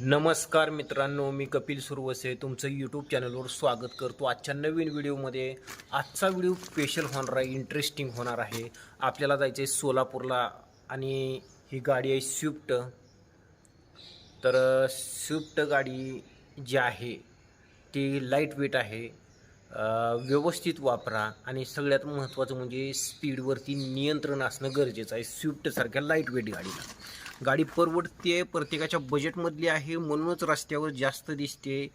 नमस्कार मित्रांनो मी कपिल सुरवसे. तुमचं यूट्यूब चॅनलवर स्वागत करतो आजच्या नवीन व्हिडिओमध्ये. आजचा व्हिडिओ स्पेशल होणार आहे इंटरेस्टिंग होणार आहे. आपल्याला जायचं आहे सोलापूरला आणि ही गाडी आहे स्विफ्ट तर स्विफ्ट गाडी जी आहे ती लाइट वेट आहे व्यवस्थित वापरा आणि सगळ्यात महत्त्वाचं म्हणजे स्पीडवरती नियंत्रण असणं गरजेचं आहे स्विफ्टसारख्या लाइट वेट गाडीला. गाडी परवडते प्रत्येकाच्या बजेटमधली आहे म्हणूनच रस्त्यावर जास्त दिसते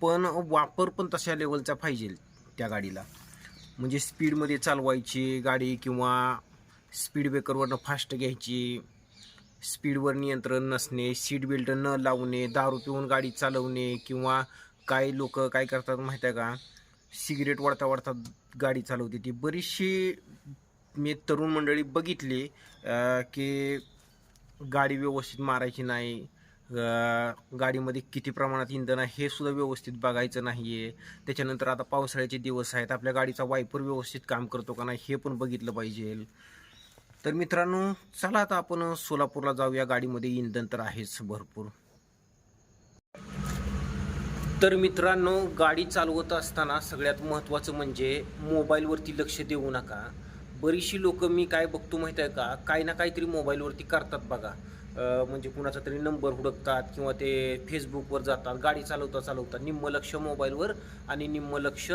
पण वापर पण तशा लेवलचा पाहिजे त्या गाडीला. म्हणजे स्पीडमध्ये चालवायची गाडी किंवा स्पीड ब्रेकरवरनं फास्ट घ्यायची स्पीडवर नियंत्रण नसणे सीट बेल्ट न लावणे दारू पिऊन गाडी चालवणे किंवा काही लोक काय करतात माहीत आहे का? सिगरेट वाढता वाढता गाडी चालवते ती. बरीचशी मी तरुण मंडळी बघितली की गाडी व्यवस्थित मारायची नाही गाडीमध्ये किती प्रमाणात इंधन आहे हे सुद्धा व्यवस्थित बघायचं नाही आहे त्याच्यानंतर आता पावसाळ्याचे दिवस आहेत आपल्या गाडीचा वायपर व्यवस्थित काम करतो का नाही हे पण बघितलं पाहिजे. तर मित्रांनो चला आता आपण सोलापूरला जाऊया गाडीमध्ये इंधन तर आहेच भरपूर. तर मित्रांनो गाडी चालवत असताना सगळ्यात महत्त्वाचं म्हणजे मोबाईलवरती लक्ष देऊ नका. बरीचशी लोक मी काय बघतो माहीत आहे का? काही ना काहीतरी मोबाईलवरती करतात बघा. म्हणजे कुणाचा तरी नंबर हुडकतात किंवा ते फेसबुकवर जातात गाडी चालवता चालवता निम्म लक्ष मोबाईलवर आणि निम्म लक्ष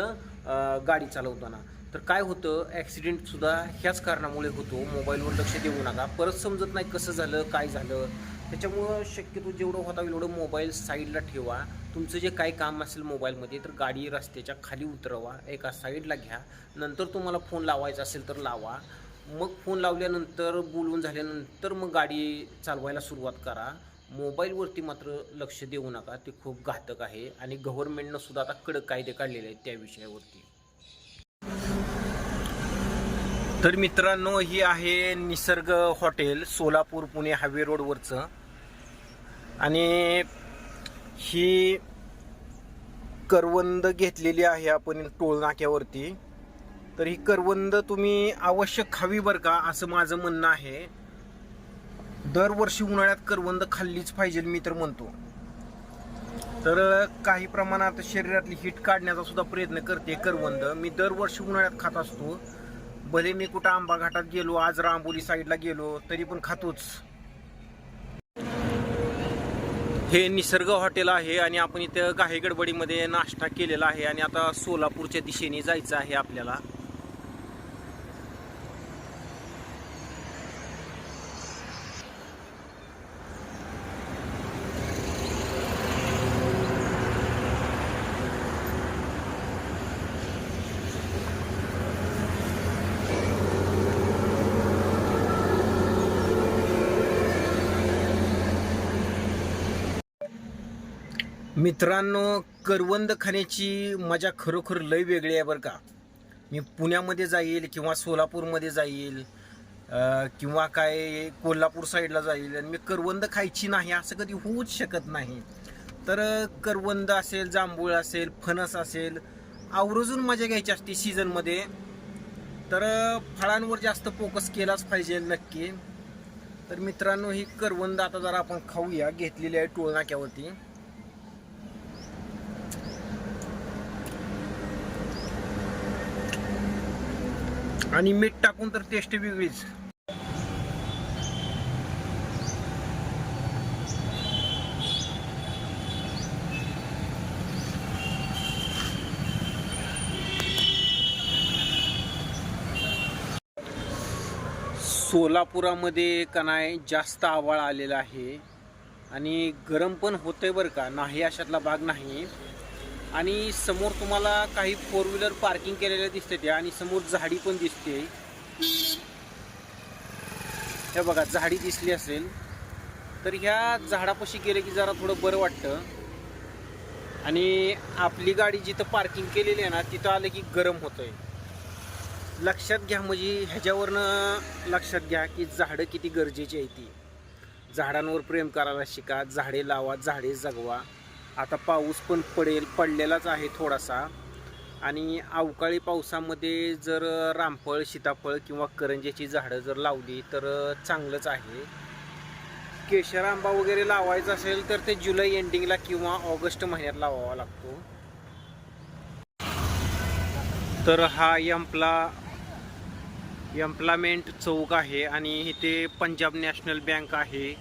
गाडी चालवताना. तर काय होतं ॲक्सिडेंटसुद्धा ह्याच कारणामुळे होतो. मोबाईलवर लक्ष देऊ नका. परत समजत नाही कसं झालं काय झालं. त्याच्यामुळं शक्यतो जेवढं होता एवढं मोबाईल साईडला ठेवा. तुमचं जे काय काम असेल मोबाईलमध्ये तर गाडी रस्त्याच्या खाली उतरवा एका साईडला घ्या. नंतर तुम्हाला फोन लावायचा असेल तर लावा. मग फोन लावल्यानंतर बोलून झाल्यानंतर मग गाडी चालवायला सुरुवात करा. मोबाईलवरती मात्र लक्ष देऊ नका ते खूप घातक आहे. आणि गव्हर्नमेंटनं सुद्धा आता कडक कायदे काढलेले आहेत त्या विषयावरती. तर मित्रांनो ही आहे निसर्ग हॉटेल सोलापूर पुणे हायवे रोडवरचं आणि ही करवंद घेतलेली आहे आपण टोळनाक्यावरती तर ही करवंद तुम्ही आवश्यक खावी बरं का असं माझं म्हणणं आहे. दरवर्षी उन्हाळ्यात करवंद खाल्लीच पाहिजे मी तर म्हणतो. तर काही प्रमाणात शरीरातली हीट काढण्याचा सुद्धा प्रयत्न करते करवंद. मी दरवर्षी उन्हाळ्यात खात असतो. भले मी कुठं आंबा घाटात गेलो आज रांबोली साईडला गेलो तरी पण खातोच. हे निसर्ग हॉटेल आहे आणि आपण इथं काही गडबडीमध्ये नाश्ता केलेला आहे आणि आता सोलापूरच्या दिशेने जायचं आहे आपल्याला. मित्रांनो करवंद खाण्याची मजा खरोखर लय वेगळी आहे बरं का. मी पुण्यामध्ये जाईल किंवा सोलापूरमध्ये जाईल किंवा काय कोल्हापूर साईडला जाईल आणि मी करवंद खायची नाही असं कधी होऊच शकत नाही. तर करवंद असेल जांभूळ असेल फणस असेल आवर्जून मजा घ्यायची असते सीझनमध्ये. तर फळांवर जास्त फोकस केलाच पाहिजे नक्की. तर मित्रांनो ही करवंद आता जरा आपण खाऊया घेतलेली आहे टोळनाक्यावरती आणि मीठ टाकून तर टेस्ट वेगळीच. सोलापुरामध्ये का नाही जास्त आवाळ आलेला आहे. आणि गरम पण होतंय बरं का? नाही अशातला भाग नाही. आणि समोर तुम्हाला काही फोर व्हीलर पार्किंग केलेल्या दिसते त्या आणि समोर झाडी पण दिसते. हे बघा झाडी दिसली असेल. तर ह्या झाडापाशी गेले की जरा थोडं बरं वाटतं. आणि आपली गाडी जिथं पार्किंग केलेली आहे ना तिथं आलं की गरम होतंय. लक्षात घ्या म्हणजे ह्याच्यावरनं लक्षात घ्या की झाडं किती गरजेची आहे ती. झाडांवर प्रेम करायला शिका झाडे लावा झाडे जगवा. आता पाऊस पण पडेल पडलेलाच आहे थोडासा. आणि अवकाळी पावसामध्ये जर रामफळ सीताफळ किंवा करंज्याची झाडं जर लावली तर चांगलंच आहे. केशर आंबा वगैरे लावायचा असेल तर ते जुलै एंडिंगला किंवा ऑगस्ट महिन्यात लावावा लागतो. तर हा यम्प्ला एम्प्लॉयमेंट चौक आहे आणि इथे पंजाब नॅशनल बँक आहे.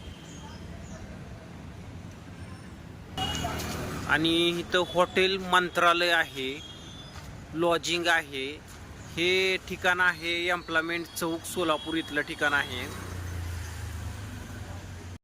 आणि इथं हॉटेल मंत्रालय आहे लॉजिंग आहे. हे ठिकाण आहे एम्प्लॉयमेंट चौक सोलापूर इथलं ठिकाण आहे.